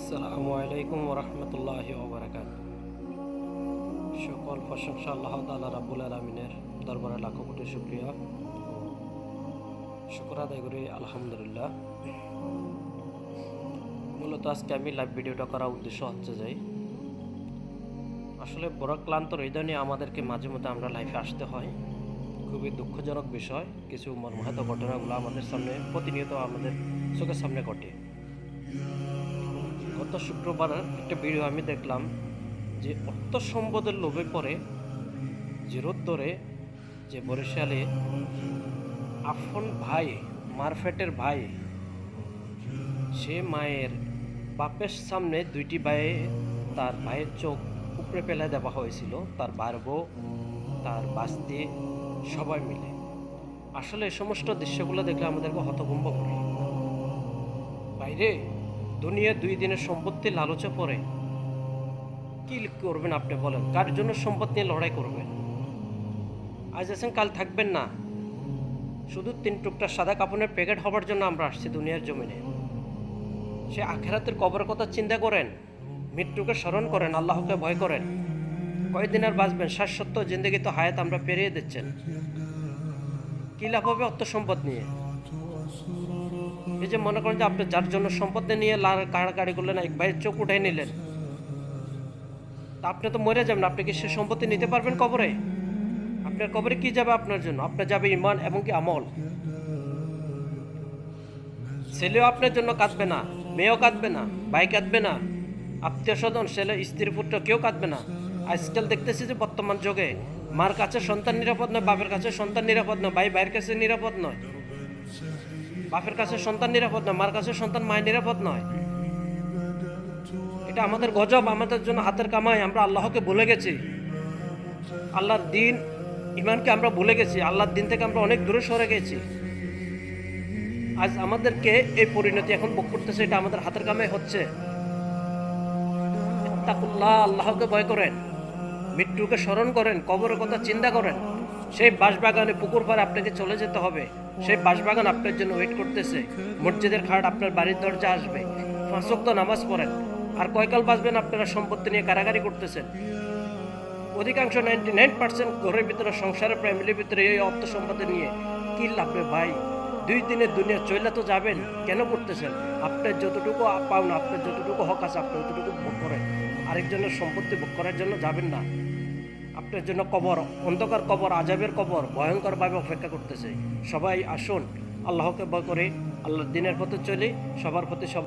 আসসালামু আলাইকুম ওরহমতুল্লাহ ওবরাকাত। সকল প্রশংসা আল্লাহ তালা রাবুল আলমিনের দরবারে লাখো কোটি শুক্রিয়া। শুক্র আদায় করি, আলহামদুলিল্লাহ। মূলত আজকে আমি লাইভ ভিডিওটা করার উদ্দেশ্য হচ্ছে যে, আসলে বড় ক্লান্ত হৃদয় নিয়ে আমাদেরকে মাঝে মধ্যে আমরা লাইফে আসতে হয়। খুবই দুঃখজনক বিষয়, কিছু মর্মাহত ঘটনাগুলো আমাদের সামনে, প্রতিনিয়ত আমাদের চোখের সামনে ঘটে। গত শুক্রবার একটা ভিডিও আমি দেখলাম যে অর্থ সম্পদের লোভে পড়ে জিরোর ধরে যে বরিশালে আফন ভাই, মারফেটের ভাই, সে মায়ের বাপের সামনে দুইটি ভাইয়ে তার ভাইয়ের চোখ উপরে ফেলে দেওয়া হয়েছিল, তার বারবো তার বাস্তি, সবাই মিলে। আসলে এই সমস্ত দৃশ্যগুলো দেখলে আমাদেরকে হতভম্ব করে। বাইরে দুনিয়া দুই দিনের সম্পত্তি লালচে পড়ে। কি করবেন আপনি বলেন? কার জন্য সম্পদ নিয়ে লড়াই করবেন? আজ আছেন, কাল থাকবেন না। শুধু তিন টুকটা সাদা কাপড়ের প্যাকেট হবার জন্য আমরা আসছি দুনিয়ার জমিনে। সে আখেরাতের কবরের কথা চিন্তা করেন, মৃত্যুকে স্মরণ করেন, আল্লাহকে ভয় করেন। কয়দিন আর বাঁচবেন? শাশ্বত জিন্দগি তো হায়াত আমরা পেরিয়ে দিচ্ছেন। কি লাভ হবে অর্থ সম্পদ নিয়ে? এই যে মনে করেন যে আপনি যার জন্য সম্পদ নিয়ে কাড়াকাড়ি করলেন, এক ভাইয়ের চোখ উঠাই নিলেন আপনি তো মরে যাবেন, আপনি কি সে সম্পত্তি নিতে পারবেন কবরে? আপনার কবরে কি যাবে আপনার জন্য? আপনার যাবে ইমান এবং কি আমল? ছেলেও আপনার জন্য কাঁদবে না, মেয়েও কাঁদবে না, ভাই কাঁদবে না, আত্মীয় স্বজন, ছেলে, স্ত্রী, পুত্র কেউ কাঁদবে না। আজকাল দেখতেছি যে বর্তমান যুগে মার কাছে সন্তান নিরাপদ নয়, বাপের কাছে সন্তান নিরাপদ নয়, ভাই, ভাইয়ের কাছে নিরাপদ নয়। বাপের কাছে সন্তান নিরাপদ নয়, মার কাছে সন্তান মায়ের নিরাপদ নয়। এটা আমাদের গজব, আমাদের জন্য হাতের কামাই, আমরা আল্লাহকে ভুলে গেছি। আল্লাহর দিন ইমানকে আমরা ভুলে গেছি, আল্লাহর দিন থেকে আমরা অনেক দূরে সরে গেছি। আজ আমাদেরকে এই পরিণতি এখন ভোগ করতেছে, এটা আমাদের হাতের কামাই হচ্ছে। আল্লাহকে ভয় করেন, মৃত্যুকে স্মরণ করেন, কবরের কথা চিন্তা করেন। সেই বাঁশবাগানে পুকুর পাড়ে আপনাকে চলে যেতে হবে। সেই বাঁশবাগান আপনার জন্য ওয়েট করতেছে। মসজিদের খাট আপনার বাড়ির দরজা আসবে। পাঁচক তো নামাজ পড়েন। আর কয়কাল বাঁচবেন আপনারা সম্পত্তি নিয়ে কারাগারি করতেছেন? অধিকাংশ নাইনটি নাইন পার্সেন্ট ঘরের ভিতরে, সংসারের ফ্যামিলির ভিতরে এই অর্থ সম্পদে নিয়ে কি লাভবে ভাই? দুই দিনের দুনিয়া চলে তো যাবেন, কেন করতেছেন? আপনার যতটুকু পাওন, আপনার যতটুকু হক আছে, আপনি ততটুকু ভোগ করেন। আরেকজনের সম্পত্তি ভোগ করার জন্য যাবেন না। আপনার জন্য কবর, অন্ধকার কবর, আজাবের কবর ভয়ঙ্করভাবে অপেক্ষা করতেছে। সবাই আসুন, আল্লাহকে ভয় করে আল্লাহ দিনের পথে চলে, সবার প্রতি সব